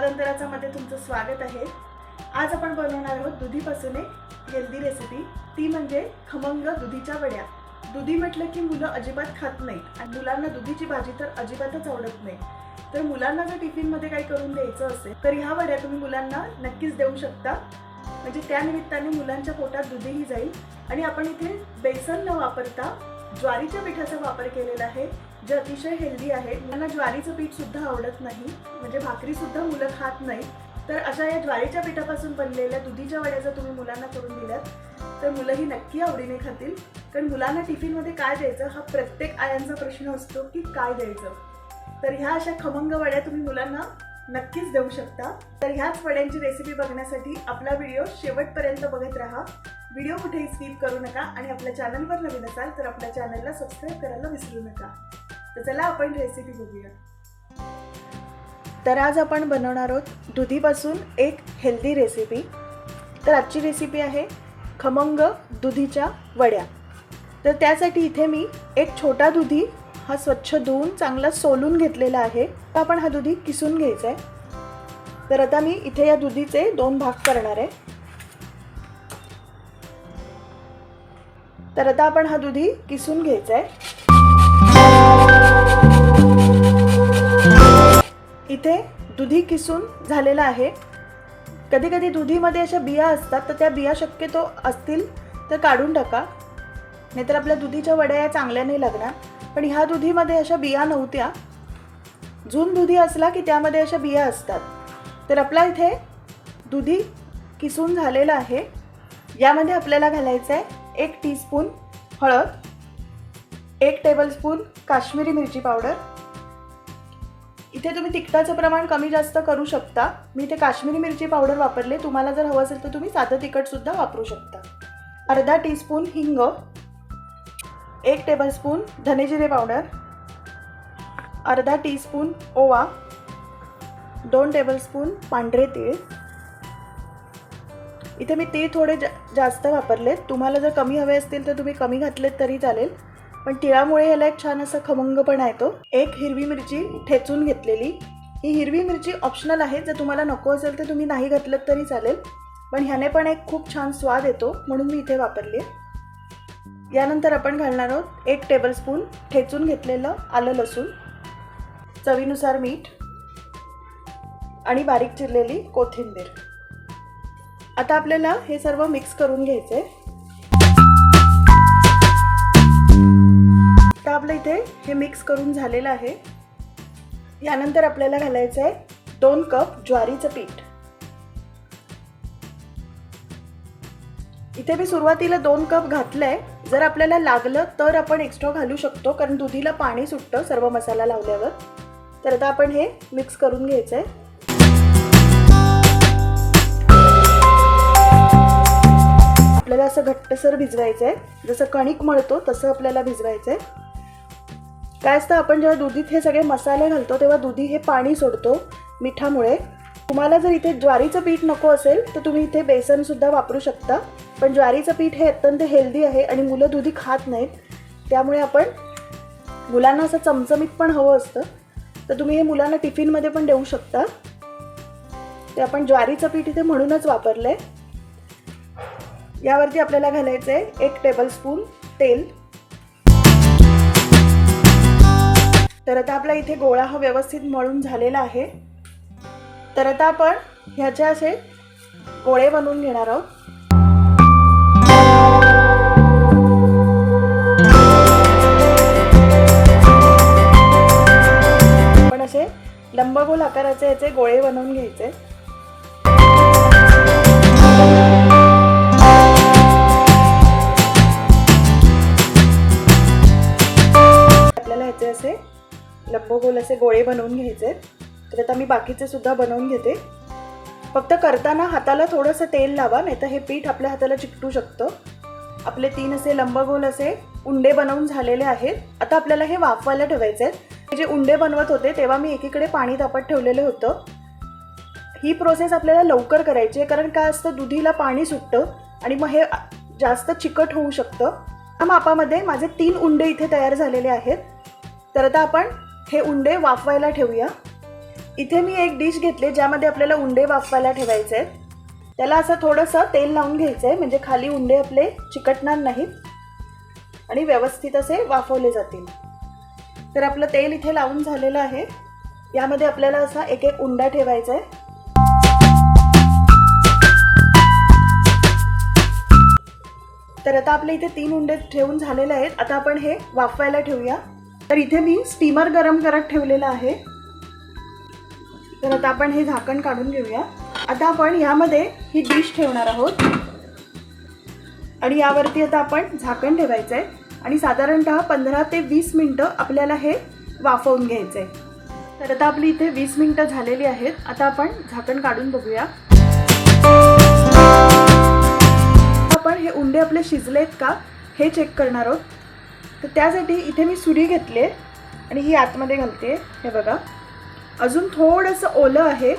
स्वादंतराचा तुमचं स्वागत आहे. आज आपण बनवणार आहोत दुधीपासून एक हेल्दी रेसिपी ती म्हणजे खमंग दुधीच्या वड्या. दुधी म्हटलं की मुलं अजिबात खात नाहीत आणि मुलांना दुधीची भाजी तर अजिबातच आवडत नाही. तर मुलांना जर टिफिनमध्ये काही करून द्यायचं असेल तर ह्या वड्या तुम्ही मुलांना नक्कीच देऊ शकता. म्हणजे त्या निमित्ताने मुलांच्या पोटात दुधीही जाईल. आणि आपण इथे बेसन न वापरता ज्वारीच्या पिठाचा वापर केलेला आहे. जे अतिशय हेल्दी आहे मुलांना ज्वारीचं पीठ सुद्धा आवडत नाही म्हणजे भाकरी सुद्धा मुलं खात नाही तर अशा या ज्वारीच्या पिठापासून बनलेल्या दुधीच्या वड्या जर तुम्ही मुलांना करून दिल्यात तर मुलंही नक्की आवडीने खातील. कारण मुलांना टिफिनमध्ये काय द्यायचं हा प्रत्येक आयांचा प्रश्न असतो की काय द्यायचं. तर ह्या अशा खमंग वड्या तुम्ही मुलांना नक्कीच देऊ शकता. तर ह्याच वड्यांची रेसिपी बघण्यासाठी आपला व्हिडिओ शेवटपर्यंत बघत राहा. व्हिडिओ कुठेही स्किप करू नका आणि आपल्या चॅनलवर नवीन असाल तर आपल्या चॅनलला सबस्क्राईब करायला विसरू नका. तर चला आपण रेसिपी बघूया. तर आज आपण बनवणार आहोत दुधीपासून एक हेल्दी रेसिपी तर आजची रेसिपी आहे खमंग दुधीच्या वड्या. तर त्यासाठी इथे मी एक छोटा दुधी हा स्वच्छ धुवून चांगला सोलून घेतलेला आहे. तर आपण हा दुधी किसून घ्यायचा आहे तर आता मी इथे या दुधीचे दोन भाग करणार आहे. तर आता आपण हा दुधी किसून घ्यायचा आहे इथे दुधी किसून झालेला आहे. कधी कधी दुधीमध्ये अशा बिया असतात तर त्या बिया शक्यतो असतील तर काढून टाका. नाहीतर आपल्या दुधीच्या वड्या या चांगल्या नाही लागणार. पण ह्या दुधीमध्ये अशा बिया नव्हत्या. जून दुधी असला की त्यामध्ये अशा बिया असतात. तर आपला इथे दुधी किसून झालेलं आहे. यामध्ये आपल्याला घालायचं आहे एक टीस्पून हळद एक टेबलस्पून काश्मीरी मिरची पावडर. इथे तुम्ही तिखटाचं प्रमाण कमी जास्त करू शकता. मी इथे काश्मीरी मिरची पावडर वापरले. तुम्हाला जर हवं असेल तर तुम्ही साधं तिखटसुद्धा वापरू शकता. अर्धा टीस्पून हिंग एक टेबलस्पून धनेजिरे पावडर अर्धा टीस्पून ओवा दोन टेबलस्पून पांढरे तीळ. इथे मी तीळ थोडे जा जास्त वापरलेत. तुम्हाला जर कमी हवे असतील तर तुम्ही कमी घातलेत तरी चालेल. पण तिळामुळे ह्याला एक छान असा खमंगपणा येतो एक हिरवी मिरची ठेचून घेतलेली. ही हिरवी मिरची ऑप्शनल आहे. जर तुम्हाला नको असेल तर तुम्ही नाही घातलं तरी चालेल. पण ह्याने पण एक खूप छान स्वाद येतो. म्हणून मी इथे वापरली यानंतर आपण घालणार आहोत एक टेबलस्पून ठेचून घेतलेलं आलं लसूण चवीनुसार मीठ आणि बारीक चिरलेली कोथिंबीर. आता आपल्याला हे सर्व मिक्स करून घ्यायचं. आहे आता आपलं इथे हे मिक्स करून झालेलं आहे. यानंतर आपल्याला घालायचं आहे दोन कप ज्वारीचं पीठ. इथे मी सुरुवातीला दोन कप घातलंय. जर आपल्याला लागलं तर आपण एक्स्ट्रा घालू शकतो कारण दुधीला पाणी सुटतं सर्व मसाला लावल्यावर. तर आता आपण हे मिक्स करून घ्यायचं आहे आपल्याला असं घट्टसर भिजवायचं आहे जसं कणिक मळतो तसं आपल्याला भिजवायचं आहे काय असतं आपण जेव्हा दुधीत हे सगळे मसाले घालतो तेव्हा दुधी हे पाणी सोडतो मिठामुळे. तुम्हाला जर इथे ज्वारीचं पीठ नको असेल तर तुम्ही इथे बेसनसुद्धा वापरू शकता. पण ज्वारीचं पीठ हे अत्यंत हेल्दी आहे आणि मुलं दुधी खात नाहीत. त्यामुळे आपण मुलांना असं चमचमीत पण हवं असतं. तर तुम्ही हे मुलांना टिफिनमध्ये पण देऊ शकता. ते आपण ज्वारीचं पीठ इथे म्हणूनच वापरलं आहे यावरती आपल्याला घालायचं आहे एक टेबलस्पून तेल. तर आता आपला इथे गोळा हा व्यवस्थित मळून झालेला आहे. तर आता आपण ह्याचे असे गोळे बनवून घेणार आहोत. आपण असे लंबगोल आकाराचे याचे गोळे बनवून घ्यायचे. आपल्याला ह्याचे असे लंबगोल असे गोळे बनवून घ्यायचे. तर आता मी बाकीचे सुद्धा बनवून घेते. फक्त करताना हाताला थोडंसं तेल लावा नाही तर हे पीठ आपल्या हाताला चिकटू शकतं. आपले तीन असे लंबगोल असे उंडे बनवून झालेले आहेत. आता आपल्याला हे वाफवायला ठेवायचे आहेत जे उंडे बनवत होते तेव्हा मी एकीकडे पाणी तापत ठेवलेलं होतं. ही प्रोसेस आपल्याला लवकर करायची आहे कारण काय असतं दुधीला पाणी सुटतं आणि मग हे जास्त चिकट होऊ शकतं. या मापामध्ये माझे तीन उंडे इथे तयार झालेले आहेत. तर आता आपण हे उंडे वाफवायला ठेवूया. इथे मी एक डिश घेतली ज्यामध्ये आपल्याला उंडे वाफवायला ठेवायचे. आहेत त्याला असं थोडंसं तेल लावून घ्यायचं आहे म्हणजे खाली उंडे आपले चिकटणार नाहीत. आणि व्यवस्थित असे वाफवले जातील. तर आपलं तेल इथे लावून झालेलं आहे. यामध्ये आपल्याला असा एक एक उंडा ठेवायचा आहे तर आता आपले इथे तीन उंडे ठेवून झालेले आहेत. आता आपण हे वाफवायला ठेवूया. तर इथे मी स्टीमर गरम करत ठेवलेलं आहे. तर आता आपण हे झाकण काढून घेऊया. आता आपण यामध्ये ही डिश ठेवणार आहोत. आणि यावरती आता आपण झाकण ठेवायचं आहे आणि साधारणतः पंधरा ते वीस मिनटं आपल्याला हे वाफवून घ्यायचं आहे तर आता आपली इथे वीस मिनटं झालेली आहेत. आता आपण झाकण काढून बघूया. आपण हे उंडे आपले शिजलेत का हे चेक करणार आहोत. तर त्यासाठी इथे मी सुरी घेतली आहे आणि ही आतमध्ये घालते हे बघा. अजून थोडंसं ओलं आहे.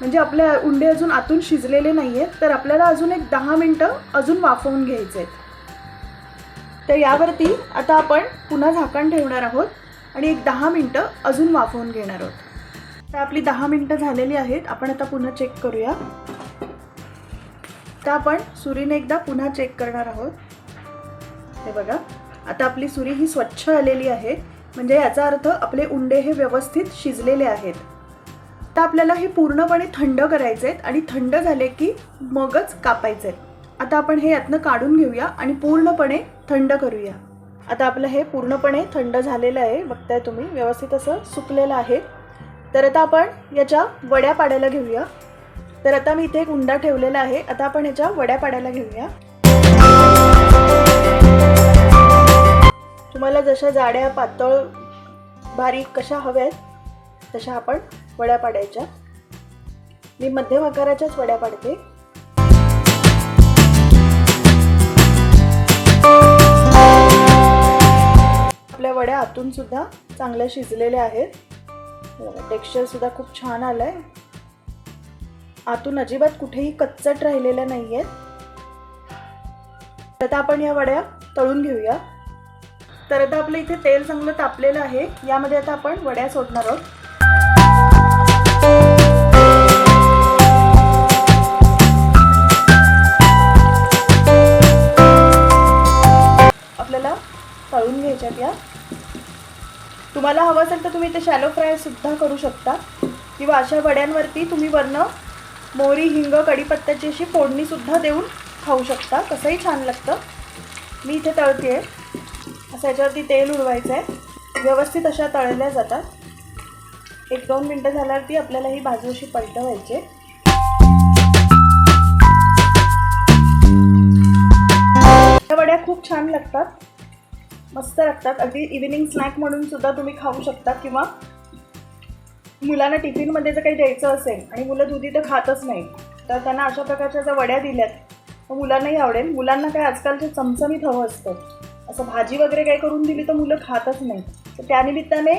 म्हणजे आपले उंडे अजून आतून शिजलेले नाही आहेत तर आपल्याला अजून एक दहा मिनटं अजून वाफवून घ्यायचे आहेत. तर यावरती आता आपण पुन्हा झाकण ठेवणार आहोत आणि एक दहा मिनटं अजून वाफवून घेणार आहोत. तर आपली दहा मिनटं झालेली आहेत. आपण आता पुन्हा चेक करूया. तर आपण सुरीने एकदा पुन्हा चेक करणार आहोत. हे बघा. आता आपली सुरी ही स्वच्छ आलेली आहे. म्हणजे याचा अर्थ आपले उंडे हे व्यवस्थित शिजलेले आहेत. तर आपल्याला हे पूर्णपणे थंड करायचे आहेत आणि थंड झाले की मगच कापायचे. आहेत आता आपण हे यातनं काढून घेऊया आणि पूर्णपणे थंड करूया. आता आपलं हे पूर्णपणे थंड झालेलं आहे. बघताय तुम्ही व्यवस्थित असं सुकलेलं आहे. तर आता आपण याच्या वड्या पाडायला घेऊया. तर आता मी इथे एक उंडा ठेवलेला आहे. आता आपण याच्या वड्या पाडायला घेऊया. जशा जाड्या पातळ बारीक कशा हव्या आहेत तशा आपण वड्या पाडायच्या. मी मध्यम आकाराच्याच वड्या पाडते. आपल्या वड्या आतून सुद्धा चांगल्या शिजलेल्या आहेत. टेक्स्चर सुद्धा खूप छान आलंय. आतून अजिबात कुठेही कच्चट राहिलेल्या नाही आहेत आता आपण या वड्या तळून घेऊया. तर आता आपलं इथे तेल चांगलं तापलेलं आहे. यामध्ये आता आपण वड्या सोडणार आहोत. आपल्याला तळून घ्यायच्यात या. तुम्हाला हवं असेल तर तुम्ही इथे शॅलो फ्राय सुद्धा करू शकता. किंवा अशा वड्यांवरती तुम्ही वरनं मोहरी हिंग कढीपत्त्याची अशी फोडणी सुद्धा देऊन खाऊ शकता. कसंही छान लागतं. मी इथे तळते आहे त्याच्यावरती तेल उडवायचं आहे व्यवस्थित अशा तळल्या जातात. एक दोन मिनटं झाल्यावरती आपल्याला ही बाजू अशी पलटवायची. ह्या वड्या खूप छान लागतात. मस्त लागतात. अगदी इव्हिनिंग स्नॅक म्हणून सुद्धा तुम्ही खाऊ शकता किंवा मुलांना टिफिनमध्ये जर काही द्यायचं असेल आणि मुलं दुधी तर खातच नाही तर त्यांना अशा प्रकारच्या ज्या वड्या दिल्यात तर मुलांनाही आवडेल. मुलांना काय आजकालचे चमचमीत हवं असतं. असं भाजी वगैरे काही करून दिली तर मुलं खातच नाही. तर त्यानिमित्ताने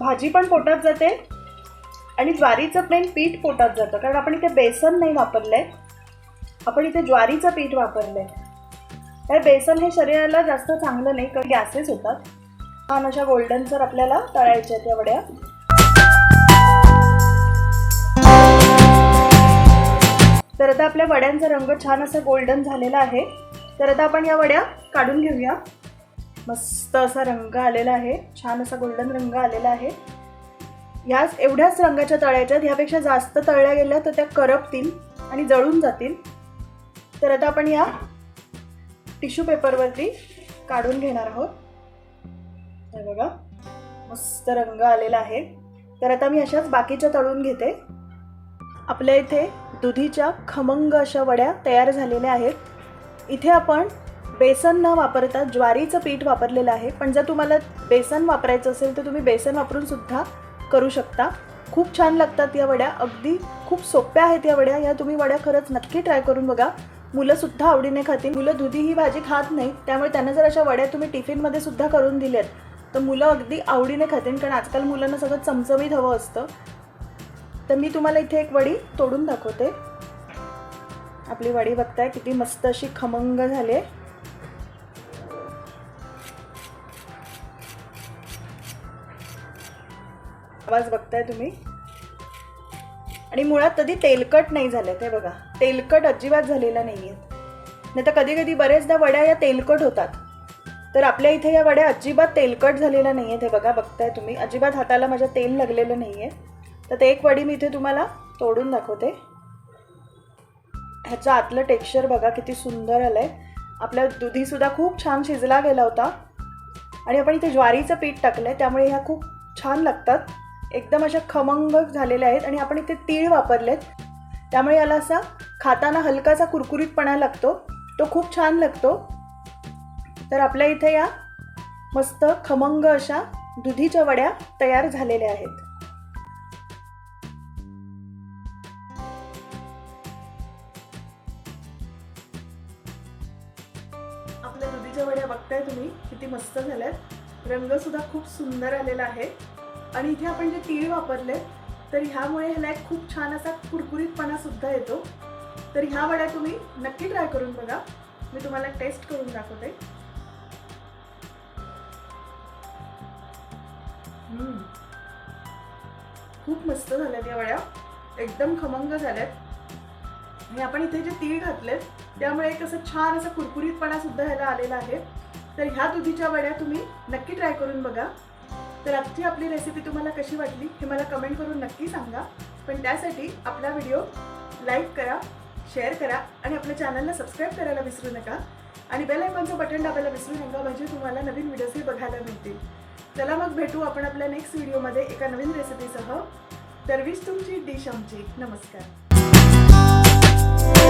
भाजी पण पोटात जाते आणि ज्वारीचं प्लेन पीठ पोटात जातं. कारण आपण इथे बेसन नाही वापरलं आहे आपण इथे ज्वारीचं पीठ वापरलं आहे तर बेसन हे शरीराला जास्त चांगलं नाही कारण गॅसेस होतात. छान अशा गोल्डन सर आपल्याला तळायच्या आहेत वड्या. तर आता आपल्या वड्यांचा रंग छान असा गोल्डन झालेला आहे. तर आता आपण या वड्या काढून घेऊया. मस्त असा रंग आलेला आहे. छान असा गोल्डन रंग आलेला आहे. ह्याच एवढ्याच रंगाच्या तळायच्या ह्यापेक्षा जास्त तळल्या गेल्या तर त्या करपतील आणि जळून जातील. तर आता आपण या टिश्यू पेपरवरती काढून घेणार आहोत. हे बघा मस्त रंग आलेला आहे. तर आता मी अशाच बाकीच्या तळून घेते. आपल्या इथे दुधीच्या खमंग अशा वड्या तयार झालेल्या आहेत. इथे आपण बेसन न वापरता ज्वारीचं पीठ वापरलेलं आहे. पण जर तुम्हाला बेसन वापरायचं असेल तर तुम्ही बेसन वापरून सुद्धा करू शकता. खूप छान लागतात या वड्या. अगदी खूप सोप्या आहेत या वड्या. या तुम्ही वड्या खरंच नक्की ट्राय करून बघा. मुलंसुद्धा आवडीने खातील. मुलं दुधी ही भाजी खात नाही. त्यामुळे त्यांना जर अशा वड्या तुम्ही टिफिनमध्ये सुद्धा करून दिल्यात तर मुलं अगदी आवडीने खातील. कारण आजकाल मुलांना सगळं चमचमीत हवं असतं. तर मी तुम्हाला इथे एक वडी तोडून दाखवते. आपली वडी बघताय किती मस्त अशी खमंग झाली आहे. आवाज बघताय तुम्ही? आणि मुळात कधी तेलकट नाही झाले ते बघा. तेलकट अजिबात झालेला नाही आहेत नाही तर कधी कधी बरेचदा वड्या या तेलकट होतात. तर आपल्या इथे या वड्या अजिबात तेलकट झालेल्या नाही आहेत हे बघा बघताय तुम्ही. अजिबात हाताला माझ्या तेल लागलेलं नाही आहे तर ते एक वडी मी इथे तुम्हाला तोडून दाखवते. ह्याचं आतलं टेक्स्चर बघा किती सुंदर आलं आहे आपला दुधीसुद्धा खूप छान शिजला गेला होता. आणि आपण इथे ज्वारीचं पीठ टाकलं आहे त्यामुळे ह्या खूप छान लागतात. एकदम अशा खमंग झालेल्या आहेत आणि आपण इथे तीळ वापरलेत. त्यामुळे याला असा खाताना हलकासा कुरकुरीतपणा लागतो. तो खूप छान लागतो. तर आपल्या इथे या मस्त खमंग अशा दुधीच्या वड्या तयार झालेल्या आहेत. आपल्या वड्या बघताय तुम्ही किती मस्त झाल्यात. रंग सुद्धा खूप सुंदर आलेला आहे. आणि इथे आपण जे तीळ वापरले तर ह्यामुळे ह्याला एक खूप छान असा कुरकुरीतपणा सुद्धा येतो. तर ह्या वड्या तुम्ही नक्की ट्राय करून बघा. मी तुम्हाला टेस्ट करून दाखवते. खूप मस्त झाल्यात या वड्या. एकदम खमंग झाल्यात. आणि आपण इथे जे तीळ घातलेत त्यामुळे एक असं छान असा कुरकुरीतपणा सुद्धा ह्याला आलेला आहे. तर ह्या दुधीच्या वड्या तुम्ही नक्की ट्राय करून बघा. तर आजची आपली रेसिपी तुम्हाला कशी वाटली हे मला कमेंट करून नक्की सांगा. पण त्यासाठी आपला व्हिडिओ लाईक करा शेअर करा आणि आपल्या चॅनलला सबस्क्राईब करायला विसरू नका. आणि बेल आयकॉनचं बटन दाबायला विसरू नका म्हणजे तुम्हाला नवीन व्हिडिओजही बघायला मिळतील. चला मग भेटू आपण आपल्या नेक्स्ट व्हिडिओमध्ये एका नवीन रेसिपीसह तरवीच तुमची डिश आमची. नमस्कार. Thank you.